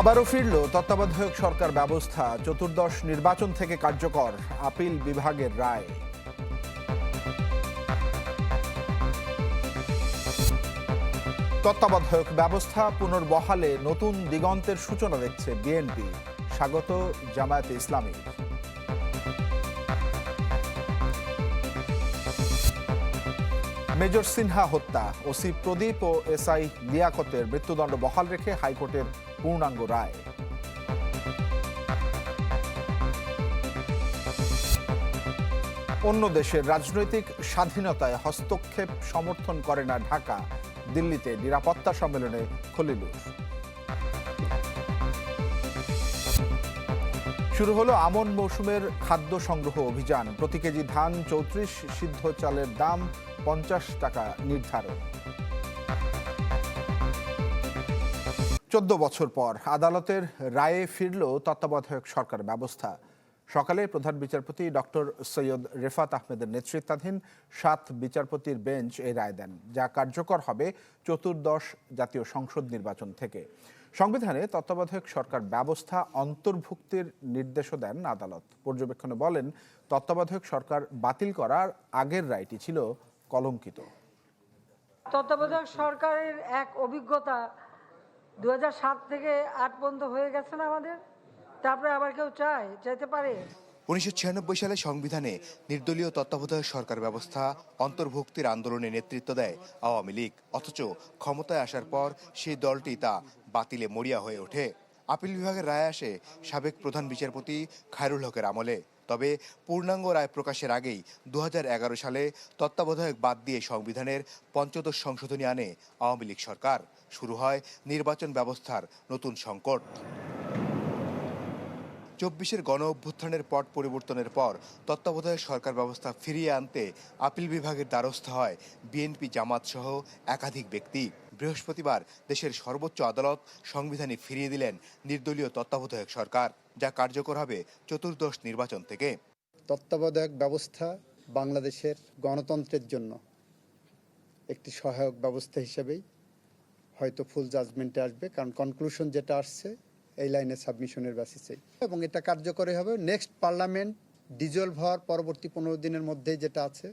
আবারও ফিরল তত্ত্বাবধায়ক সরকার ব্যবস্থা, চতুর্দশ নির্বাচন থেকে কার্যকর আপিল বিভাগের রায়। তত্ত্বাবধায়ক ব্যবস্থা পুনর্বহালে নতুন দিগন্তের সূচনা দেখছে বিএনপি। স্বাগত জামায়াতে ইসলামী মেজর সিনহা হত্যা, ওসি প্রদীপ ও এসআই লিয়াকতের মৃত্যুদণ্ড বহাল রেখে হাইকোর্টের পূর্ণাঙ্গ রায়। অন্য দেশের রাজনৈতিক স্বাধীনতায় হস্তক্ষেপ সমর্থন করে না ঢাকা, দিল্লিতে নিরাপত্তা সম্মেলনে খলিলুর। শুরু হলো আমন মৌসুমের খাদ্য সংগ্রহ অভিযান। প্রতি কেজি ধান চৌত্রিশ, সিদ্ধ চালের দাম টাকা নির্ধারণ। চোদ্দ বছর পর আদালতের রায়ে ফিরল তত্ত্বাবধায়ক সরকার ব্যবস্থা। সকালে প্রধান বিচারপতি ডক্টর সৈয়দ রেফাত আহমেদের নেতৃত্বাধীন সাত বিচারপতির বেঞ্চ এই রায় দেন, যা কার্যকর হবে চতুর্দশ জাতীয় সংসদ নির্বাচন থেকে। সংবিধানে তত্ত্বাবধায়ক সরকার ব্যবস্থা অন্তর্ভুক্তির নির্দেশও দেন আদালত। পর্যবেক্ষণে বলেন, তত্ত্বাবধায়ক সরকার বাতিল করার আগের রায়টি ছিল কলঙ্কিত। তত্ত্বাবধায়ক সরকারের এক অভিজ্ঞতা দু থেকে আট পর্যন্ত হয়ে গেছে না আমাদের? তারপরে আবার কেউ চায় চাইতে পারে? উনিশশো ছিয়ানব্বই সালে সংবিধানে নির্দলীয় তত্ত্বাবধায়ক সরকার ব্যবস্থা অন্তর্ভুক্তির আন্দোলনে নেতৃত্ব দেয় আওয়ামী লীগ। অথচ ক্ষমতায় আসার পর সেই দলটি তা বাতিলে মরিয়া হয়ে ওঠে। আপিল বিভাগের রায় আসে সাবেক প্রধান বিচারপতি খায়রুল হকের আমলে। তবে পূর্ণাঙ্গ রায় প্রকাশের আগেই দু হাজার এগারো সালে তত্ত্বাবধায়ক বাদ দিয়ে সংবিধানের পঞ্চদশ সংশোধনী আনে আওয়ামী লীগ সরকার। শুরু হয় নির্বাচন ব্যবস্থার নতুন সংকট। চব্বিশের গণ অভ্যুত্থানের পট পরিবর্তনের পর তত্ত্বাবধায়ক সরকার ব্যবস্থা ফিরিয়ে আনতে আপিল বিভাগের দ্বারস্থ হয় বিএনপি জামাত সহ একাধিক ব্যক্তি। বৃহস্পতিবার দেশের সর্বোচ্চ আদালত সংবিধানে ফিরিয়ে দিলেন নির্দলীয় তত্ত্বাবধায়ক সরকার। যা কার্যকর হবে চতুর্দশ নির্বাচন থেকে। তত্ত্বাবধায়ক ব্যবস্থা বাংলাদেশের গণতন্ত্রের জন্য একটি সহায়ক ব্যবস্থা হিসেবেই হয়তো ফুল জাজমেন্টে আসবে, কারণ কনক্লুশন যেটা আসছে, এই লাইনে সাবমিশনের বেসিসেই এবং এটা কার্যকরী হবে নেক্সট পার্লামেন্ট ডিজলভ হওয়ার পরবর্তী পনেরো দিনের মধ্যেই যেটা আছে,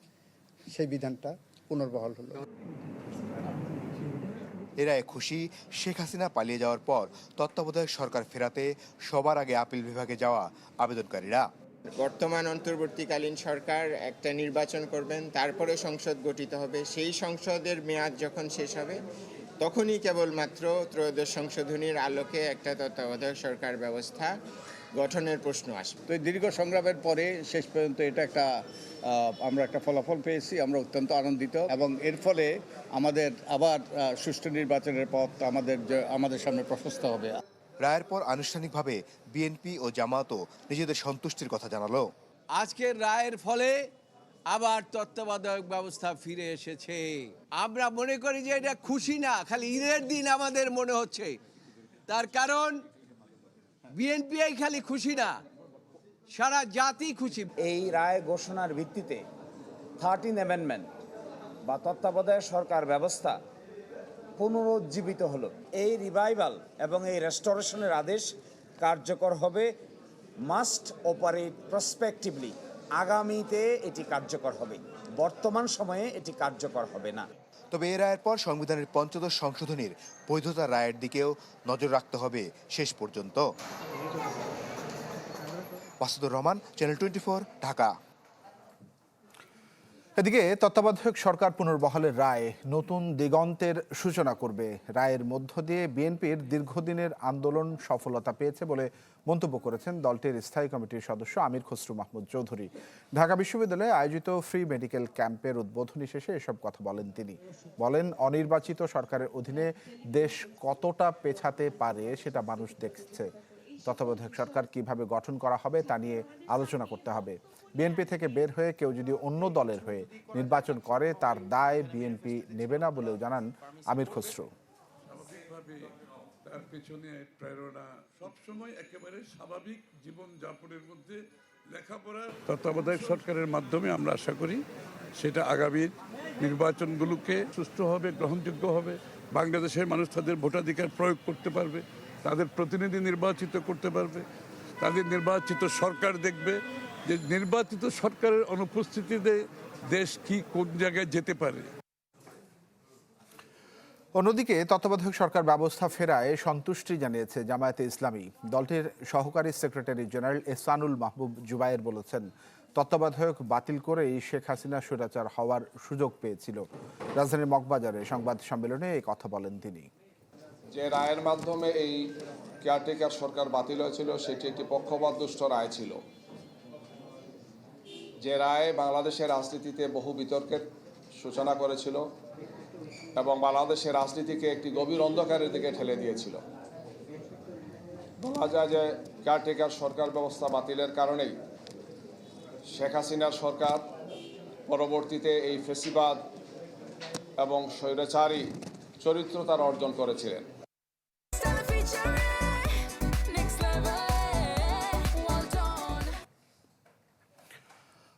সেই বিধানটা পুনর্বহাল হলো। এরা খুশি শেখ হাসিনা পালিয়ে যাওয়ার পর তত্ত্বাবধায়ক সরকার ফেরাতে সবার আগে আপিল বিভাগে যাওয়া আবেদনকারীরা। বর্তমান অন্তর্বর্তীকালীন সরকার একটা নির্বাচন করবেন, তারপরে সংসদ গঠিত হবে। সেই সংসদের মেয়াদ যখন শেষ হবে, তখনই কেবলমাত্র ত্রয়োদশ সংশোধনীর আলোকে একটা তত্ত্বাবধায়ক সরকার ব্যবস্থা গঠনের প্রশ্ন আসবে। তো এই দীর্ঘ সংগ্রামের পরে শেষ পর্যন্ত এটা একটা আমরা একটা ফলাফল পেয়েছি আমরা অত্যন্ত আনন্দিত এবং এর ফলে আমাদের আবার সুষ্ঠু নির্বাচনের পথ আমাদের যে- আমাদের সামনে প্রশস্ত হবে। রায়ের পর আনুষ্ঠানিকভাবে বিএনপি ও জামাতও নিজেদের সন্তুষ্টির কথা জানালো। আজকের রায়ের ফলে আবার তত্ত্বাবধায়ক ব্যবস্থা ফিরে এসেছে। আমরা মনে করি যে এটা খুশি না খালি ঈদের দিন আমাদের মনে হচ্ছে। তার কারণ বিএনপি খালি খুশি না। সারা জাতি খুশি। এই রায় ঘোষণার ভিত্তিতে থার্টিন অ্যামেন্ডমেন্ট বা তত্ত্বাবধায়ক সরকার ব্যবস্থা পুনরুজ্জীবিত হলো। এই রিভাইভাল এবং এই রেস্টোরেশনের আদেশ কার্যকর হবে মাস্ট অপারেট প্রসপেক্টিভলি আগামীতে এটি কার্যকর হবে। বর্তমান সময়ে এটি কার্যকর হবে না। তবে এ রায়ের পর সংবিধানের পঞ্চদশ সংশোধনীর বৈধতা রায়ের দিকেও নজর রাখতে হবে শেষ পর্যন্ত। Rahman channel twenty Dhaka. এদিকে তত্ত্বাবধায়ক সরকার পুনর্বহালের রায়, নতুন দিগন্তের সূচনা করবে। রায়ের মধ্য দিয়ে বিএনপির দীর্ঘদিনের আন্দোলন সফলতা পেয়েছে বলে মন্তব্য করেছেন দলটির স্থায়ী কমিটির সদস্য আমির খসরু মাহমুদ চৌধুরী। ঢাকা বিশ্ববিদ্যালয়ে আয়োজিত ফ্রি মেডিকেল ক্যাম্পের উদ্বোধনী শেষে এসব কথা বলেন তিনি। বলেন, অনির্বাচিত সরকারের অধীনে দেশ কতটা পেছাতে পারে সেটা মানুষ দেখছে। তত্ত্বাবধায়ক সরকার কীভাবে গঠন করা হবে তা নিয়ে আলোচনা করতে হবে। বিএনপি থেকে বের হয়ে কেউ যদি অন্য দলের হয়ে নির্বাচন করে, তার দায় বিএনপি নেবে না বলেও জানান আমির খসরু। তার পেছনে প্রেরণা সবসময় একেবারে স্বাভাবিক জীবন যাপনের মধ্যে লেখাপড়া তত্ত্বাবধায়ক সরকারের মাধ্যমে আমরা আশা করি সেটা আগামী নির্বাচনগুলোকে সুষ্ঠু হবে, গ্রহণযোগ্য হবে। বাংলাদেশের মানুষ তাদের ভোটাধিকার প্রয়োগ করতে পারবে, তাদের প্রতিনিধি নির্বাচিত করতে পারবে, তাদের নির্বাচিত সরকার দেখবে। যে নির্বাচিত সরকারের অনুপস্থিতিতে দেশ কি কোন জায়গায় যেতে পারে? অন্যদিকে তত্ত্বাবধায়ক সরকার ব্যবস্থা ফেরায় সন্তুষ্টি জানিয়েছে জামায়াতে ইসলামী। দলটির সহকারী সেক্রেটারি জেনারেল এসানুল মাহবুব জুবায়ের বলেছেন তত্ত্বাবধায়ক বাতিল করেই শেখ হাসিনা স্বৈরাচার হওয়ার সুযোগ পেয়েছিল। রাজধানীর মগবাজারে সংবাদ সম্মেলনে এই কথা বলেন তিনি। যে রায়ের মাধ্যমে এই কেয়ারটেকার সরকার বাতিল হয়েছিল সেটি একটি পক্ষপাত দুষ্ট রায় ছিল। যে রায় বাংলাদেশের রাজনীতিতে বহু বিতর্কের সূচনা করেছিল এবং বাংলাদেশের রাজনীতিকে একটি গভীর অন্ধকারের দিকে ঠেলে দিয়েছিল। বলা যায় যে কেয়ারটেকার সরকার ব্যবস্থা বাতিলের কারণেই শেখ হাসিনার সরকার পরবর্তীতে এই ফেসিবাদ এবং স্বৈরাচারী চরিত্র তারা অর্জন করেছিলেন।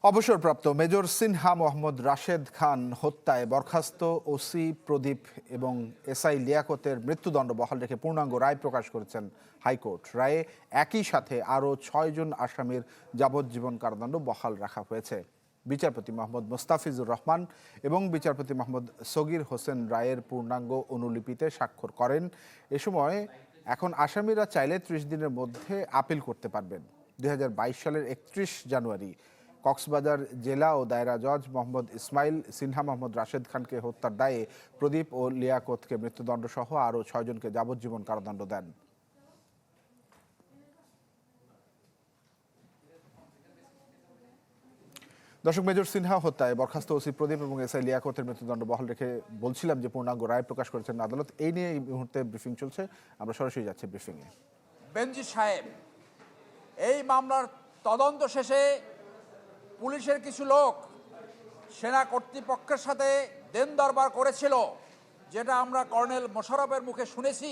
অবসরপ্রাপ্ত মেজর সিনহা মোহাম্মদ রাশেদ খান হত্যায় বরখাস্ত ওসি প্রদীপ এবং এসআই লিয়াকতের মৃত্যুদণ্ড বহাল রেখে পূর্ণাঙ্গ রায় প্রকাশ করেছেন হাইকোর্ট। রায়ে একই সাথে আরও ছয়জন আসামির যাবজ্জীবন কারাদণ্ড বহাল রাখা হয়েছে। বিচারপতি মোহাম্মদ মোস্তাফিজুর রহমান এবং বিচারপতি মোহাম্মদ সগির হোসেন রায়ের পূর্ণাঙ্গ অনুলিপিতে স্বাক্ষর করেন। এ সময় এখন আসামিরা চাইলে ত্রিশ দিনের মধ্যে আপিল করতে পারবেন। দু হাজার বাইশ সালের একত্রিশ জানুয়ারি কক্সবাজার জেলা ও দায়রা জজ মোহাম্মদ ইসমাইল সিনহা, মোহাম্মদ রাশেদ খানকে হত্যার দায়ে প্রদীপ ও লিয়াকতকে মৃত্যুদণ্ড সহ আরও ছয়জনকে যাবজ্জীবন কারাদণ্ড দেন। দর্শক, মেজর সিনহা হত্যায় বরখাস্ত ওসি প্রদীপ এবং এসআই লিয়াকতের মৃত্যুদণ্ড বহাল রেখে বলছিলাম যে পূর্ণাঙ্গ রায় প্রকাশ করেছেন আদালত। এই নিয়ে এই মুহূর্তে ব্রিফিং চলছে। আমরা সরাসরি যাচ্ছি ব্রিফিংয়ে। বেঞ্জি সাহেব, এই মামলার তদন্ত শেষে পুলিশের কিছু লোক সেনা কর্তৃপক্ষের সাথে দেন দরবার করেছিল, যেটা আমরা কর্নেল মোশারফের মুখে শুনেছি,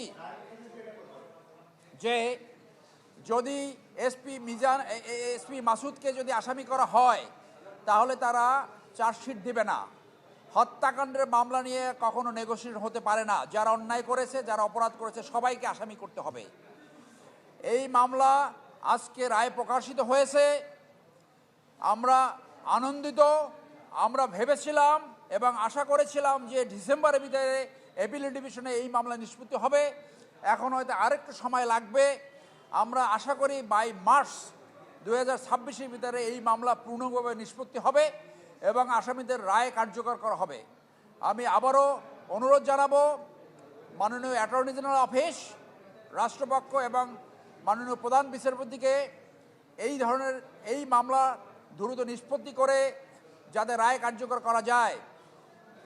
যে যদি এসপি মিজান এসপি মাসুদকে যদি আসামি করা হয়, তাহলে তারা চার্জশিট দেবে না। হত্যাকাণ্ডের মামলা নিয়ে কখনো নেগোসিয়েট হতে পারে না। যারা অন্যায় করেছে, যারা অপরাধ করেছে, সবাইকে আসামি করতে হবে। এই মামলা আজকে রায় প্রকাশিত হয়েছে। আমরা আনন্দিত, আমরা ভেবেছিলাম এবং আশা করেছিলাম যে ডিসেম্বরের ভিতরে এপিল ডিভিশনে এই মামলা নিষ্পত্তি হবে। এখন হয়তো আরেকটু সময় লাগবে। আমরা আশা করি বাই মার্চ দু হাজার ভিতরে এই মামলা পূর্ণভাবে নিষ্পত্তি হবে এবং আসামিদের রায় কার্যকর করা হবে। আমি আবারও অনুরোধ জানাব, মাননীয় অ্যাটর্নি জেনারেল অফিস, রাষ্ট্রপক্ষ এবং মাননীয় প্রধান বিচারপতিকে এই ধরনের এই মামলা দ্রুত নিষ্পত্তি করে যাদের রায় কার্যকর করা যায়।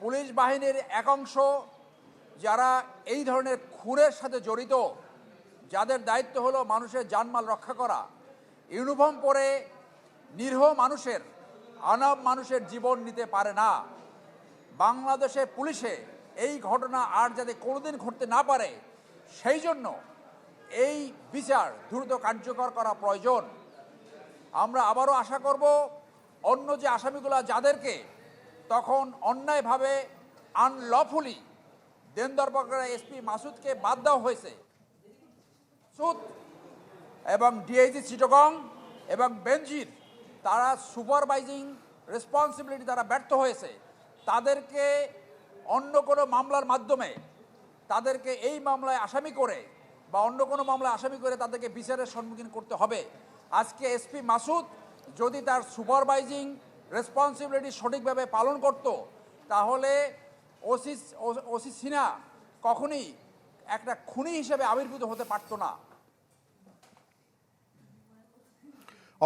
পুলিশ বাহিনীর একাংশ যারা এই ধরনের খুনের সাথে জড়িত, যাদের দায়িত্ব হলো মানুষের জানমাল রক্ষা করা। ইউনিফর্ম পরে নিরীহ মানুষের, আনব মানুষের জীবন নিতে পারে না। বাংলাদেশে পুলিশে এই ঘটনা আর যাতে কোনোদিন ঘটতে না পারে, সেই জন্য এই বিচার দ্রুত কার্যকর করা প্রয়োজন। আমরা আবারও আশা করব, অন্য যে আসামিগুলো যাদেরকে, তখন অন্যায়ভাবে আনলফুলি দেন দরবারে এসপি মাসুদকে বাদ দেওয়া হয়েছে। সুদ এবং ডিআইজি চিটগং এবং বেঞ্জির তারা সুপারভাইজিং রেসপন্সিবিলিটি তারা ব্যর্থ হয়েছে। তাদেরকে অন্য কোনো মামলার মাধ্যমে, তাদেরকে এই মামলায় আসামি করে বা অন্য কোনো মামলায় আসামি করে তাদেরকে বিচারের সম্মুখীন করতে হবে। আজকে এসপি মাসুদ যদি তার সুপারভাইজিং রেসপন্সিবিলিটি সঠিকভাবে পালন করত, তাহলে ওসি ওসি সিনহা কখনই একটা খুনি হিসেবে আবির্ভূত হতে পারতো না।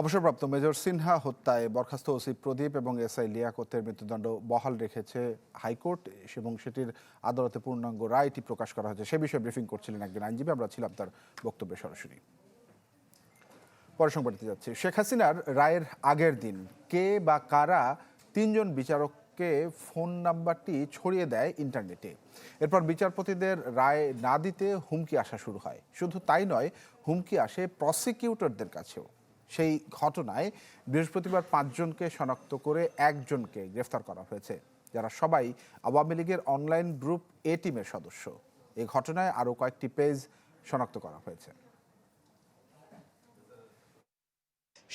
অবসরপ্রাপ্ত মেজর সিনহা হত্যায় বরখাস্ত ওসি প্রদীপ এবং এসআই লিয়াকতের মৃত্যুদণ্ড বহাল রেখেছে হাইকোর্ট, এবং সেটির আদালতে পূর্ণাঙ্গ রায়টি প্রকাশ করা হয়েছে। সে বিষয়ে ব্রিফিং করছিলেন একজন আইনজীবী, আমরা ছিলাম তার বক্তব্যে সরাসরি। পরে সংবাদতে যাচ্ছি। শেখ হাসিনার রায়ের আগের দিন কে বা কারা তিনজন বিচারককে ফোন নাম্বারটি ছড়িয়ে দেয় ইন্টারনেটে। এরপর বিচারপতিদের রায় না দিতে হুমকি আসা শুরু হয়। শুধু তাই নয়, হুমকি আসে প্রসিকিউটরদের কাছেও। সেই ঘটনায় বৃহস্পতিবার পাঁচজনকে শনাক্ত করে একজনকে গ্রেফতার করা হয়েছে, যারা সবাই আওয়ামী লীগের অনলাইন গ্রুপ এ টিমের সদস্য। এই ঘটনায় আরও কয়েকটি পেজ শনাক্ত করা হয়েছে।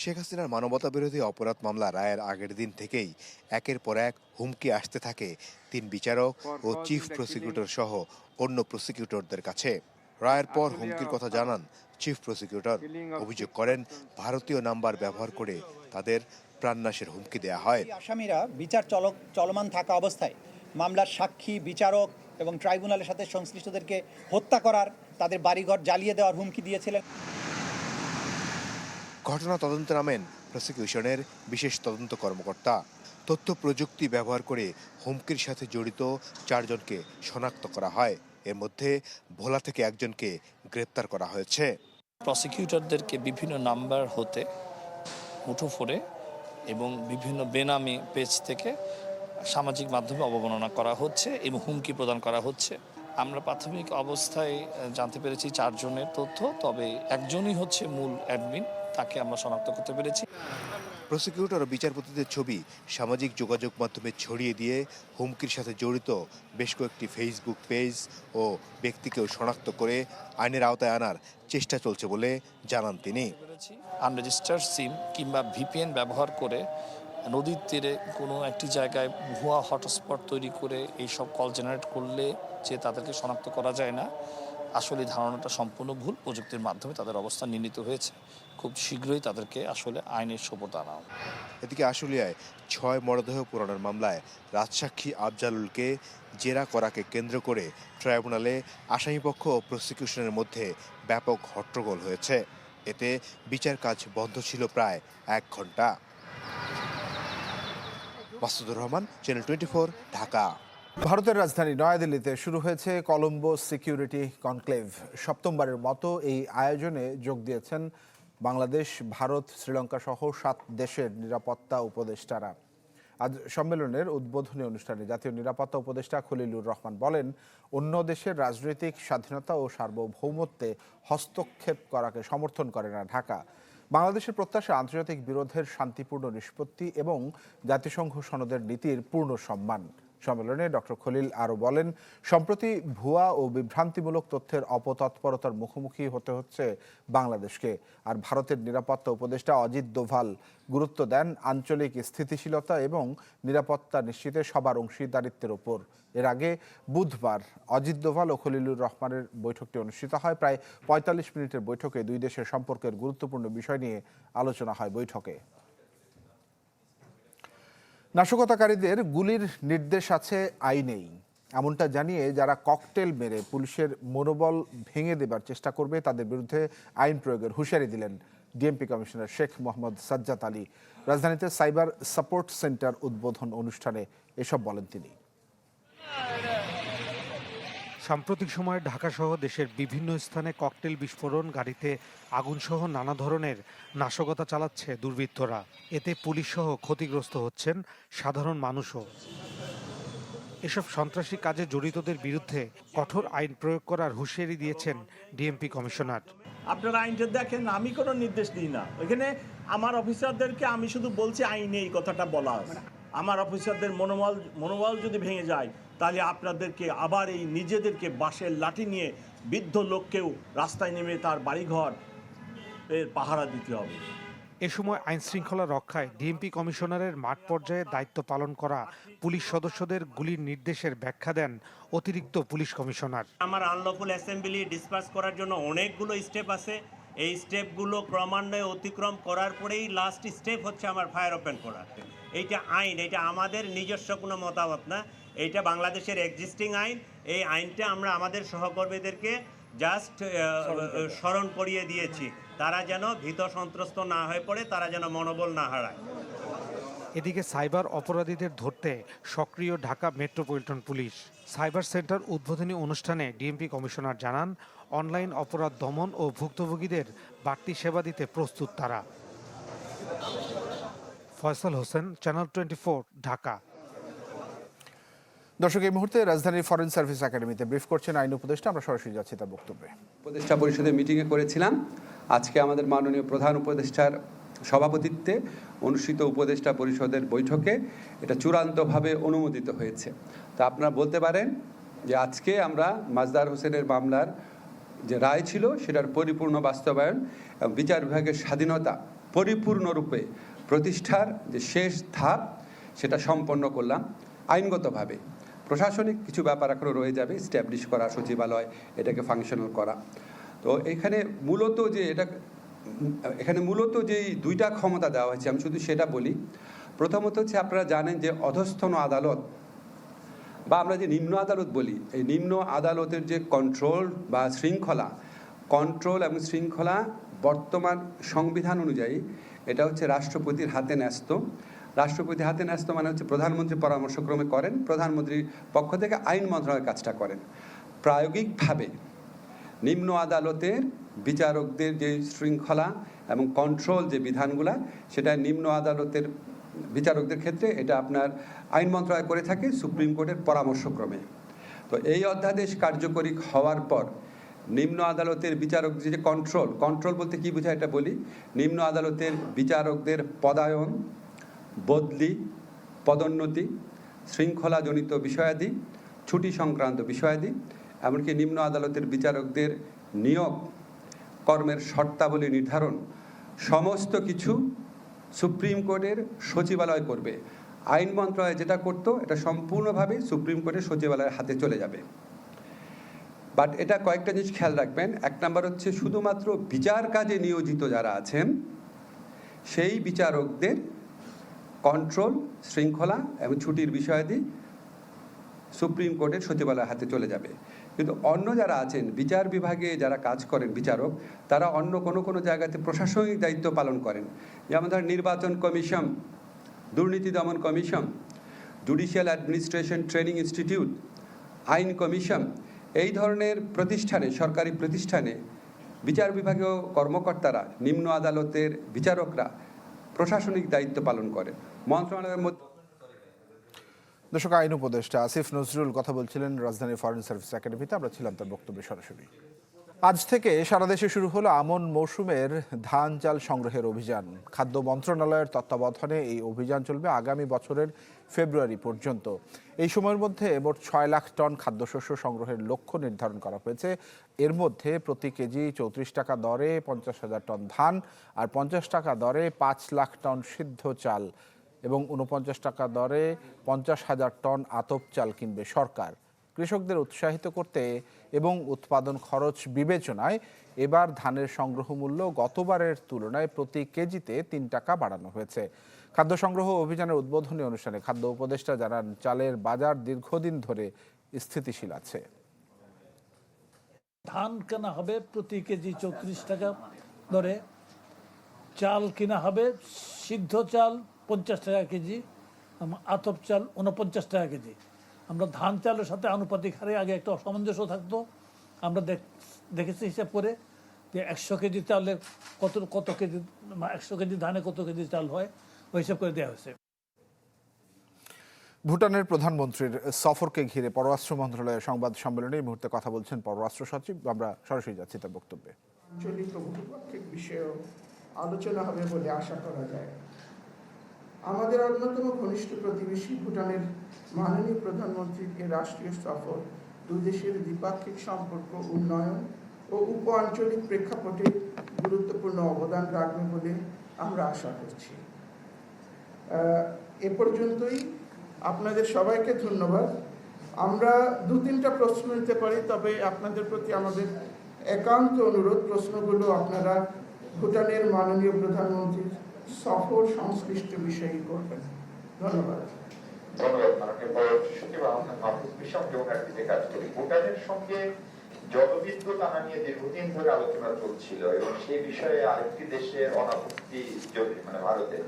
শেখ হাসিনার মানবতা বিরোধী অপরাধ মামলা রায়ের আগের দিন থেকেই একের পর এক হুমকি আসতে থাকে তিন বিচারক ও চিফ প্রসিকিউটর সহ অন্য প্রসিকিউটরদের কাছে। রায়ের পর হুমকির কথা জানান চিফ প্রসিকিউটর অভিযোগ করেন ভারতীয় নাম্বার ব্যবহার করে তাদের প্রাণনাশের হুমকি দেয়া হয়। আসামিরা বিচার চলক চলমান থাকা অবস্থায় মামলার সাক্ষী বিচারক এবং ট্রাইব্যুনালের সাথে সংশ্লিষ্টদেরকে হত্যা করার তাদের বাড়িঘর জ্বালিয়ে দেওয়ার হুমকি দিয়েছিলেন। ঘটনা তদন্তে নামেন প্রসিকিউশনের বিশেষ তদন্ত কর্মকর্তা। তথ্য প্রযুক্তি ব্যবহার করে হুমকির সাথে জড়িত চারজনকে শনাক্ত করা হয়। এর মধ্যে ভোলা থেকে একজনকে গ্রেপ্তার করা হয়েছে। প্রসিকিউটরদেরকে বিভিন্ন নাম্বার হতে, মুঠোফোনে এবং বিভিন্ন বেনামি পেজ থেকে সামাজিক মাধ্যমে অবগণনা করা হচ্ছে এবং হুমকি প্রদান করা হচ্ছে। আমরা প্রাথমিক অবস্থায় জানতে পেরেছি চারজনের তথ্য তবে একজনই হচ্ছে মূল অ্যাডমিন তাকে আমরা শনাক্ত করতে পেরেছি। প্রসিকিউটর ও বিচারপতিদের ছবি সামাজিক যোগাযোগ মাধ্যমে ছড়িয়ে দিয়ে হুমকির সাথে জড়িত বেশ কয়েকটি ফেসবুক পেজ ও ব্যক্তিকেও শনাক্ত করে আইনের আওতায় আনার চেষ্টা চলছে বলে জানান তিনি। পেরেছি। আনরেজিস্টার্ড সিম কিংবা ভিপিএন ব্যবহার করে নদীর তীরে কোনো একটি জায়গায় ভুয়া হটস্পট তৈরি করে এইসব কল জেনারেট করলে যে তাদেরকে শনাক্ত করা যায় না, আসলে ধারণাটা সম্পূর্ণ ভুল। প্রযুক্তির মাধ্যমে তাদের অবস্থান নির্ণীত হয়েছে। খুব শীঘ্রই তাদেরকে আসলে আইনের সোপর আনা হবে। এদিকে আশুলিয়ায় ছয় মরদেহ পুরানোর মামলায় রাজসাক্ষী আফজালুলকে জেরা করাকে কেন্দ্র করে ট্রাইব্যুনালে আসামিপক্ষ ও প্রসিকিউশনের মধ্যে ব্যাপক হট্টগোল হয়েছে। এতে বিচার কাজ বন্ধ ছিল প্রায় এক ঘণ্টা মাসুদুর রহমান চ্যানেল টোয়েন্টি ঢাকা। ভারতের রাজধানী নয়াদিল্লিতে শুরু হয়েছে কলম্বো সিকিউরিটি কনক্লেভ। সপ্তমবারের মতো এই আয়োজনে যোগ দিয়েছেন বাংলাদেশ, ভারত, শ্রীলঙ্কা সহ সাত দেশের নিরাপত্তা উপদেষ্টারা। আজ সম্মেলনের উদ্বোধনী অনুষ্ঠানে জাতীয় নিরাপত্তা উপদেষ্টা খলিলুর রহমান বলেন, অন্য দেশের রাজনৈতিক স্বাধীনতা ও সার্বভৌমত্বে হস্তক্ষেপ করাকে সমর্থন করে না ঢাকা। বাংলাদেশের প্রত্যাশা আন্তর্জাতিক বিরোধের শান্তিপূর্ণ নিষ্পত্তি এবং জাতিসংঘ সনদের নীতির পূর্ণ সম্মান। সম্মেলনে ডক্টর খলিল আরও বলেন, সম্প্রতি ভুয়া ও বিভ্রান্তিমূলক তথ্যের অপতৎপরতার মুখোমুখি হতে হচ্ছে বাংলাদেশকে। আর ভারতের নিরাপত্তা উপদেষ্টা অজিত দোভাল গুরুত্ব দেন আঞ্চলিক স্থিতিশীলতা এবং নিরাপত্তা নিশ্চিতে সবার অংশীদারিত্বের ওপর। এর আগে বুধবার অজিত দোভাল ও খলিলুর রহমানের বৈঠকটি অনুষ্ঠিত হয়। প্রায় পঁয়তাল্লিশ মিনিটের বৈঠকে দুই দেশের সম্পর্কের গুরুত্বপূর্ণ বিষয় নিয়ে আলোচনা হয় বৈঠকে। নাশকতাকারীদের গুলির নির্দেশ আছে আইনেই। এমনটা জানিয়ে যারা ককটেল মেরে পুলিশের মনোবল ভেঙে দেবার চেষ্টা করবে, তাদের বিরুদ্ধে আইন প্রয়োগের হুঁশিয়ারি দিলেন ডিএমপি কমিশনার শেখ মোহাম্মদ সাজ্জাদ আলী। রাজধানীতে সাইবার সাপোর্ট সেন্টার উদ্বোধন অনুষ্ঠানে এসব বলেন তিনি। সাম্প্রতিক সময়ে ঢাকাসহ দেশের বিভিন্ন স্থানে ককটেল বিস্ফোরণ, গাড়িতে আগুনসহ নানা ধরনের নাশকতা চালাচ্ছে দুর্বৃত্তরা। এতে পুলিশসহ ক্ষতিগ্রস্ত হচ্ছেন সাধারণ মানুষও। এসব সন্ত্রাসী কাজে জড়িতদের বিরুদ্ধে কঠোর আইন প্রয়োগ করার হুঁশিয়ারি দিয়েছেন ডিএমপি কমিশনার। আপনারা আইনটা দেখেন, আমি কোনো নির্দেশ দিই না। ওইখানে আমার অফিসারদেরকে আমি শুধু বলছি, আইনে এই কথাটা বলা আমার অফিসারদের মনোবল মনোবল যদি ভেঙে যায় তাহলে আপনাদেরকে আবার এই নিজেদেরকে বাঁশের লাঠি নিয়ে বৃদ্ধ লোককেও রাস্তায় নেমে তার বাড়িঘর এর পাহারা দিতে হবে। এ সময় আইন শৃঙ্খলা রক্ষায় ডিএমপি কমিশনারের মাঠ পর্যায়ে দায়িত্ব পালন করা পুলিশ সদস্যদের গুলির নির্দেশের ব্যাখ্যা দেন অতিরিক্ত পুলিশ কমিশনার। আমার আনলফুল অ্যাসেম্বলি ডিসপার্স করার জন্য অনেকগুলো স্টেপ আছে। এই স্টেপগুলো ক্রমান্বয়ে অতিক্রম করার পরেই লাস্ট স্টেপ হচ্ছে আমার ফায়ার ওপেন করা। এইটা আইন এটা আমাদের নিজস্ব কোনো মতামত না। এইটা বাংলাদেশের এক্সিস্টিং আইন। এই আইনটা আমরা আমাদের সহকর্মীদেরকে জাস্ট স্মরণ করিয়ে দিয়েছি। তারা যেন ভীত সন্ত্রস্ত না হয়ে পড়ে তারা যেন মনোবল না হারায়। এদিকে সাইবার অপরাধীদের ধরতে সক্রিয় Dhaka metropolitan police. Cyber centre উদ্বোধনী অনুষ্ঠানে ডিএমপি কমিশনার জানান অনলাইন অপরাধ দমন ও ভুক্তভোগীদের বাড়তি সেবা দিতে প্রস্তুত তারা। Faisal Hossain channel twenty Dhaka. দর্শক, এই মুহূর্তে রাজধানীর ফরেন সার্ভিস একাডেমিতে ব্রিফ করছেন আইন উপদেষ্টা। আমরা সরাসরি যাচ্ছি তার বক্তব্যে। উপদেষ্টা পরিষদের মিটিংয়ে করেছিলাম। আজকে আমাদের মাননীয় প্রধান উপদেষ্টার সভাপতিত্বে অনুষ্ঠিত উপদেষ্টা পরিষদের বৈঠকে এটা চূড়ান্তভাবে অনুমোদিত হয়েছে। তা আপনারা বলতে পারেন যে আজকে আমরা মাজদার হোসেনের মামলার যে রায় ছিল, সেটার পরিপূর্ণ বাস্তবায়ন এবং বিচার বিভাগের স্বাধীনতা পরিপূর্ণরূপে প্রতিষ্ঠার যে শেষ ধাপ, সেটা সম্পন্ন করলাম আইনগতভাবে। প্রশাসনিক কিছু ব্যাপার এখনও রয়ে যাবে স্ট্যাবলিশ করা, সচিবালয়, এটাকে ফাংশনাল করা। তো এখানে মূলত যে এটা, এখানে মূলত যেই দুইটা ক্ষমতা দেওয়া হয়েছে, আমি শুধু সেটা বলি। প্রথমত হচ্ছে আপনারা জানেন যে অধস্থন আদালত, বা আমরা যে নিম্ন আদালত বলি, এই নিম্ন আদালতের যে কন্ট্রোল বা শৃঙ্খলা কন্ট্রোল এবং শৃঙ্খলা বর্তমান সংবিধান অনুযায়ী, এটা হচ্ছে রাষ্ট্রপতির হাতে ন্যস্ত। রাষ্ট্রপতি হাতে ন্যস্ত মানে হচ্ছে প্রধানমন্ত্রী পরামর্শক্রমে করেন, প্রধানমন্ত্রীর পক্ষ থেকে আইন মন্ত্রণালয়ের কাজটা করেন। প্রায়োগিকভাবে নিম্ন আদালতের বিচারকদের যে শৃঙ্খলা এবং কন্ট্রোল যে বিধানগুলা, সেটা নিম্ন আদালতের বিচারকদের ক্ষেত্রে এটা আপনার আইন মন্ত্রণালয় করে থাকে সুপ্রিম কোর্টের পরামর্শক্রমে। তো এই অধ্যাদেশ কার্যকরী হওয়ার পর নিম্ন আদালতের বিচারক যে কন্ট্রোল কন্ট্রোল বলতে কি বোঝায় এটা বলি? নিম্ন আদালতের বিচারকদের পদায়ন বদলি, পদোন্নতি, শৃঙ্খলাজনিত বিষয়াদি, ছুটি সংক্রান্ত বিষয়াদি, এমনকি নিম্ন আদালতের বিচারকদের নিয়োগ, কর্মের শর্তাবলী নির্ধারণ, সমস্ত কিছু সুপ্রিম কোর্টের সচিবালয় করবে। আইন মন্ত্রণালয় যেটা করতো, এটা সম্পূর্ণভাবে সুপ্রিম কোর্টের সচিবালয়ের হাতে চলে যাবে। বাট এটা কয়েকটা জিনিস খেয়াল রাখবেন। এক নাম্বার হচ্ছে, শুধুমাত্র বিচার কাজে নিয়োজিত যারা আছেন, সেই বিচারকদের কন্ট্রোল, শৃঙ্খলা এবং ছুটির বিষয়াদি সুপ্রিম কোর্টের সচিবালয়ের হাতে চলে যাবে। কিন্তু অন্য যারা আছেন, বিচার বিভাগে যারা কাজ করেন বিচারক, তারা অন্য কোনো কোনো জায়গাতে প্রশাসনিক দায়িত্ব পালন করেন। যেমন ধর নির্বাচন কমিশন, দুর্নীতি দমন commission, judicial administration training institute, আইন কমিশন, এই ধরনের প্রতিষ্ঠানে, সরকারি প্রতিষ্ঠানে বিচার বিভাগীয় কর্মকর্তারা, নিম্ন আদালতের বিচারকরা প্রশাসনিক দায়িত্ব পালন করেন মন্ত্রণালয়ের মধ্যে দর্শক, আইন উপদেষ্টা আসিফ নজরুল কথা বলছিলেন রাজধানীর ফরেন সার্ভিস একাডেমিতে আমরা ছিলাম তার বক্তব্যে সরাসরি। আজ থেকে সারা দেশে শুরু হলো আমন মৌসুমের ধান চাল সংগ্রহের অভিযান। খাদ্য মন্ত্রণালয়ের তত্ত্বাবধানে এই অভিযান চলবে আগামী বছরের ফেব্রুয়ারি পর্যন্ত। এই সময়ের মধ্যে মোট ছয় লাখ টন খাদ্যশস্য সংগ্রহের লক্ষ্য নির্ধারণ করা হয়েছে। এর মধ্যে প্রতি কেজি চৌত্রিশ টাকা দরে পঞ্চাশ হাজার টন ধান আর পঞ্চাশ টাকা দরে পাঁচ লাখ টন সিদ্ধ চাল। এবং উনপঞ্চাশ টাকা দরে পঞ্চাশ হাজার টন আতপ চাল কিনবে সরকার। কৃষকদের উৎসাহিত করতে এবং উৎপাদন খরচ বিবেচনায় এবার ধানের সংগ্রহ মূল্য গতবারের তুলনায় প্রতি কেজিতে তিন টাকা বাড়ানো হয়েছে। খাদ্য সংগ্রহ অভিযানের উদ্বোধনী অনুষ্ঠানে খাদ্য উপদেষ্টা জানান, চালের বাজার দীর্ঘদিন ধরে স্থিতিশীল আছে। ধান কেনা হবে প্রতি কেজি চৌত্রিশ টাকা দরে, চাল কেনা হবে সিদ্ধ চাল পঞ্চাশ টাকা কেজি আতপ চাল উনপঞ্চাশ টাকা কেজি। আমরা ধান চালের সাথে আনুপাতিক হারে আগে একটা অসামঞ্জস্য থাকতো। আমরা দেখ- দেখেছি হিসাব করে যে একশো কেজি চালে কত কত কেজি একশো কেজি ধানে কত কেজি চাল হয় ওই হিসাব করে দেওয়া হয়েছে। ভুটানের প্রধানমন্ত্রীর সফরকে ঘিরে পররাষ্ট্র মন্ত্রণালয়ের সংবাদ সম্মেলনে এই মুহূর্তে কথা বলছেন পররাষ্ট্র সচিব। আমরা সরাসরি যাচ্ছি তার বক্তব্যে। আলোচনা হবে বলে আশা করা যায়। আমাদের অন্যতম ঘনিষ্ঠ প্রতিবেশী ভুটানের মাননীয় প্রধানমন্ত্রীর এ রাষ্ট্রীয় সফর দুদেশের দ্বিপাক্ষিক সম্পর্ক, উন্নয়ন ও উপ আঞ্চলিক প্রেক্ষাপটে গুরুত্বপূর্ণ অবদান রাখবে বলে আমরা আশা করছি। এ পর্যন্তই। আপনাদের সবাইকে ধন্যবাদ। আমরা দু তিনটা প্রশ্ন নিতে পারি, তবে আপনাদের প্রতি আমাদের একান্ত অনুরোধ প্রশ্নগুলো আপনারা ভুটানের মাননীয় প্রধানমন্ত্রীর সফর সংশ্লিষ্ট বিষয়ে করবেন। ধন্যবাদ। ধন্যবাদ মাননীয় পররাষ্ট্র সচিব আহমেদ মাহফুজ বিশাম যৌনার্থীতে কাজ করি ভুটানের সঙ্গে জলবিদ্যুৎ আনা নিয়ে দীর্ঘদিন ধরে আলোচনা চলছিল এবং সেই বিষয়ে আরেকটি দেশের অনাপত্তি মানে ভারতের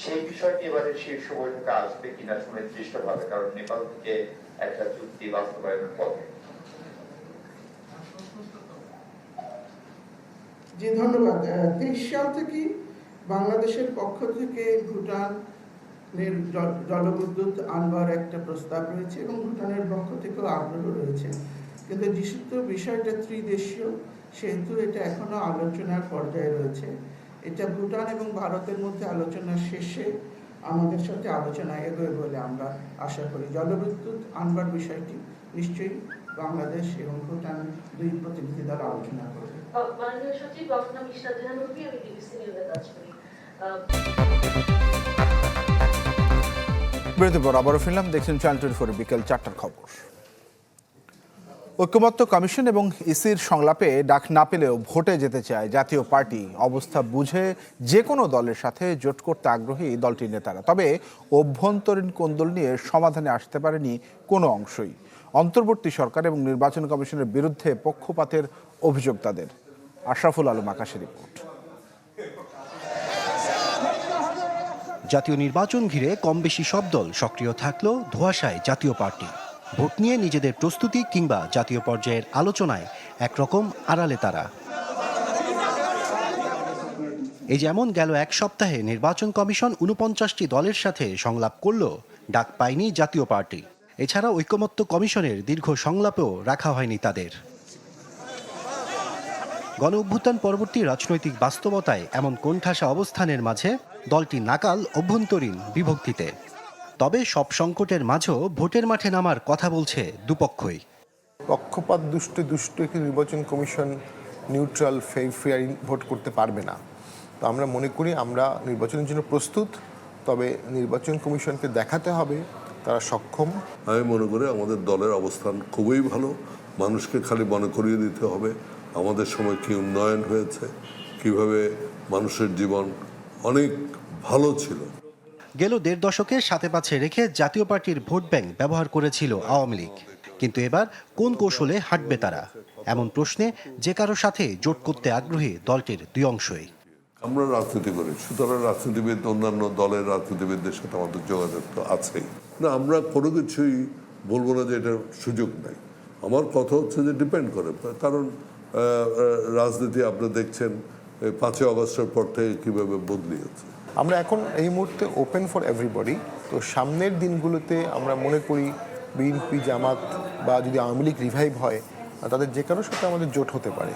সেই বিষয়টি এবারে শীর্ষ বৈঠকে আসবে কিনা সুনির্দিষ্ট ভাবে কারণ নেপাল থেকে একটা চুক্তি বাস্তবায়নের পথে। জি ধন্যবাদ। তেইশ সাল থেকে বাংলাদেশের পক্ষ থেকে ভুটানের জলবিদ্যুৎ আনবার একটা প্রস্তাব রয়েছে এবং ভুটানের পক্ষ থেকেও আগ্রহ রয়েছে। কিন্তু যেহেতু বিষয়টা ত্রিদেশীয়, সেহেতু এটা এখনও আলোচনার পর্যায়ে রয়েছে। এটা ভুটান এবং ভারতের মধ্যে আলোচনা শেষে আমাদের সাথে আলোচনা এগোয় বলে আমরা আশা করি। জলবিদ্যুৎ আনবার বিষয়টি নিশ্চয়ই বাংলাদেশ এবং ভুটান দুই প্রতিনিধি দ্বারা আলোচনা করবে। মাননীয় সচিব ইশরাত আমি ডিবিসি নিউজে কাজ করি। বিরতির পর আবারও ফিরলাম। দেখছেন চ্যানেল টোয়েন্টি ফোর বিকেল চারটার খবর। ঐক্যমত্য কমিশন এবং ইসির সংলাপে ডাক না পেলেও ভোটে যেতে চায় জাতীয় পার্টি। অবস্থা বুঝে যে কোনো দলের সাথে জোট করতে আগ্রহী দলটির নেতারা। তবে অভ্যন্তরীণ কোন্দল নিয়ে সমাধানে আসতে পারেনি কোনো অংশই। অন্তর্বর্তী সরকার এবং নির্বাচন কমিশনের বিরুদ্ধে পক্ষপাতের অভিযোগ তাদের। আশরাফুল আলম আকাশের রিপোর্ট। জাতীয় নির্বাচন ঘিরে কম বেশি সব দল সক্রিয় থাকলেও ধোয়াশায় জাতীয় পার্টি। ভোট নিয়ে নিজেদের প্রস্তুতি কিংবা জাতীয় পর্যায়ের আলোচনায় একরকম আড়ালে তারা। এই যেমন গেল এক সপ্তাহে নির্বাচন কমিশন উনপঞ্চাশটি দলের সাথে সংলাপ করল ডাক পায়নি জাতীয় পার্টি। এছাড়া ঐকমত্য কমিশনের দীর্ঘ সংলাপেও রাখা হয়নি তাদের। গণ অভ্যুত্থান পরবর্তী রাজনৈতিক বাস্তবতায় এমন কোণঠাসা অবস্থানের মাঝে দলটি নাকাল অভ্যন্তরীণ বিভক্তিতে। তবে সব সংকটের মাঝেও ভোটের মাঠে নামার কথা বলছে দুপক্ষই। পক্ষপাত দুষ্ট দুষ্ট একটি নির্বাচন কমিশন নিউট্রাল ফেয়ার ভোট করতে পারবে না। তো আমরা মনে করি আমরা নির্বাচনের জন্য প্রস্তুত তবে নির্বাচন কমিশনকে দেখাতে হবে তারা সক্ষম। আমি মনে করি আমাদের দলের অবস্থান খুবই ভালো মানুষকে খালি মনে করিয়ে দিতে হবে। আমাদের সময় কি উন্নয়ন হয়েছে? কীভাবে মানুষের জীবন অনেক ভালো ছিল? গেল দেড় দশকে সাথে পাছে রেখে জাতীয় পার্টির ভোট ব্যাংক ব্যবহার করেছিল আওয়ামী লীগ। কিন্তু এবার কোন কৌশলে হাঁটবে তারা? এমন প্রশ্নে যে কারও সাথে জোট করতে আগ্রহী দলটির দুই অংশই। আমরা রাজনীতি করি সুতরাং রাজনীতিবিদ অন্যান্য দলের রাজনীতিবিদদের সাথে আমাদের যোগাযোগ তো আছেই। না আমরা কোনো কিছুই বলব না যে এটার সুযোগ নাই। আমার কথা হচ্ছে যে ডিপেন্ড করে কারণ রাজনীতি আপনি দেখছেন পাঁচই আগস্টের পর থেকে কীভাবে বদলিয়েছে আমরা এখন এই মুহূর্তে ওপেন ফর এভরিবডি তো সামনের দিনগুলোতে আমরা মনে করি বিএনপি জামাত বা যদি আওয়ামী লীগ রিভাইভ হয় তাদের যে কারোর সাথে আমাদের জোট হতে পারে।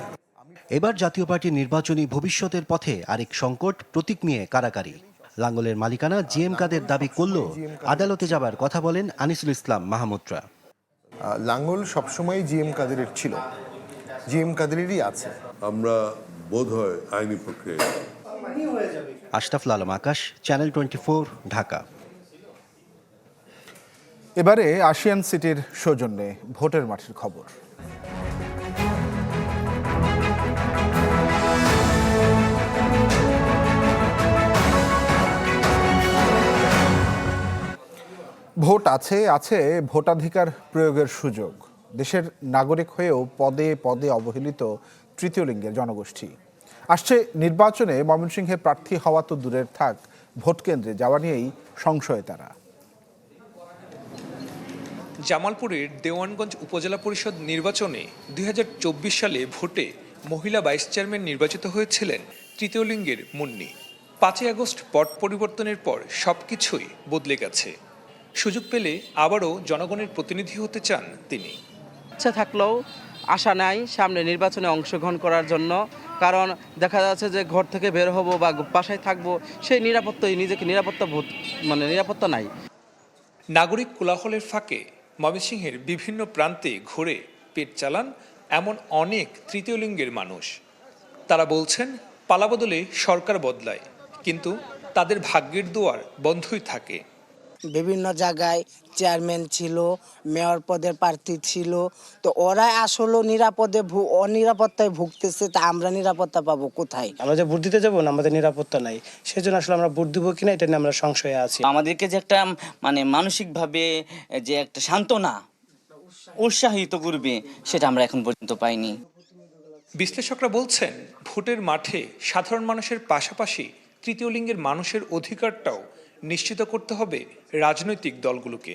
এবার জাতীয় পার্টির নির্বাচনী ভবিষ্যতের পথে আরেক সংকট প্রতীক নিয়ে কারাকারি। লাঙ্গলের মালিকানা জিএম কাদের দাবি করলেও আদালতে যাবার কথা বলেন আনিসুল ইসলাম মাহমুদরা। আহ, লাঙ্গল সবসময় জিএম কাদেরের ছিল। জিএম কাদেরেরই আছে। আমরা বোধ হয় আইনি প্রক্রিয়া। Ashraful Alam Akash channel twenty Dhaka. এবারে আশিয়ান সিটির সৌজন্যে ভোটের মাঠের খবর। ভোট আছে আছে ভোটাধিকার প্রয়োগের সুযোগ। দেশের নাগরিক হয়েও পদে পদে অবহেলিত তৃতীয় লিঙ্গের জনগোষ্ঠী। আসছে নির্বাচনে ময়মনসিংহে প্রার্থী হওয়া তো দূরের থাক, ভোট কেন্দ্রে যাওয়া নিয়েই সংশয় তারা। জামালপুরের দেওয়ানগঞ্জ উপজেলা পরিষদ নির্বাচনে দুই হাজার চব্বিশ সালে ভোটে মহিলা ভাইস চেয়ারম্যান নির্বাচিত হয়েছিলেন তৃতীয় লিঙ্গের মুন্নি। পাঁচই আগস্ট পট পরিবর্তনের পর সব কিছুই বদলে গেছে। সুযোগ পেলে আবারও জনগণের প্রতিনিধি হতে চান তিনি। ইচ্ছা থাকলেও আশা নাই সামনে নির্বাচনে অংশগ্রহণ করার জন্য। কারণ দেখা যাচ্ছে যে ঘর থেকে বের হব বা বাসায় থাকব, সেই নিরাপত্তাই নিজেকে নিরাপত্তা বোধ মানে নিরাপত্তা নাই। নাগরিক কোলাহলের ফাঁকে ময়মনসিংহের বিভিন্ন প্রান্তে ঘুরে পেট চালান এমন অনেক তৃতীয় লিঙ্গের মানুষ। তারা বলছেন পালাবদলে সরকার বদলায়, কিন্তু তাদের ভাগ্যের দুয়ার বন্ধই থাকে। বিভিন্ন জায়গায় চেয়ারম্যান ছিল মেয়র পদের প্রার্থী ছিল। তো ওরা আসলে নিরাপদে অনিরাপত্তায় ভুগতেছে তা আমরা নিরাপত্তা পাবো কোথায়? আমরা যে ভোট দিতে যাব না আমাদের নিরাপত্তা নাই। সেজন্য আসলে আমরা ভোট দিব কিনা এটা নিয়ে আমরা সংশয়ে আছি। আমাদেরকে যে একটা মানে মানসিকভাবে যে একটা সান্ত্বনা উৎসাহিত করবে সেটা আমরা এখন পর্যন্ত পাইনি। বিশ্লেষকরা বলছেন ভোটের মাঠে সাধারণ মানুষের পাশাপাশি তৃতীয় লিঙ্গের মানুষের অধিকারটাও নিশ্চিত করতে হবে রাজনৈতিক দলগুলোকে।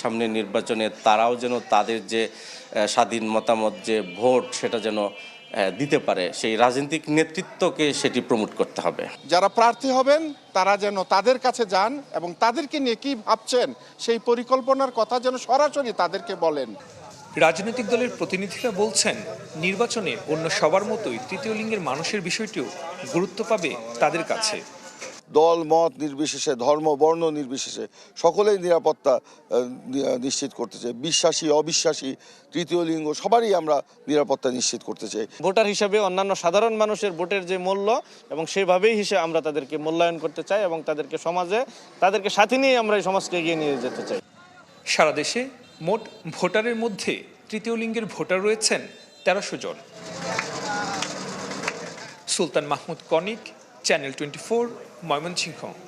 সামনের নির্বাচনে তারাও যেন তাদের যে স্বাধীন মতামত যে ভোট সেটা যেন দিতে পারে সেই রাজনৈতিক নেতৃত্বকে সেটি প্রমোট করতে হবে। যারা প্রার্থী হবেন তারা যেন তাদের কাছে যান এবং তাদেরকে নিয়ে কি ভাবছেন সেই পরিকল্পনার কথা যেন সরাসরি তাদেরকে বলেন। রাজনৈতিক দলের প্রতিনিধিরা বলছেন নির্বাচনে অন্য সবার মতোই তৃতীয় লিঙ্গের মানুষের বিষয়টিও গুরুত্ব পাবে তাদের কাছে। দল মত নির্বিশেষে ধর্ম বর্ণ নির্বিশেষে সকলেই নিরাপত্তা নিশ্চিত করতে চাই বিশ্বাসী অবিশ্বাসী তৃতীয় লিঙ্গ সবারই আমরা নিরাপত্তা নিশ্চিত করতে চাই। ভোটার হিসাবে অন্যান্য সাধারণ মানুষের ভোটের যে মূল্য এবং সেভাবেই হিসেবে আমরা তাদেরকে মূল্যায়ন করতে চাই এবং তাদেরকে সমাজে তাদেরকে সাথে নিয়ে আমরা এই সমাজকে এগিয়ে নিয়ে যেতে চাই। সারা দেশে মোট ভোটারের মধ্যে তৃতীয় লিঙ্গের ভোটার রয়েছেন তেরোশো জন। Sultan Mahmud Konik channel twenty four Mymensingh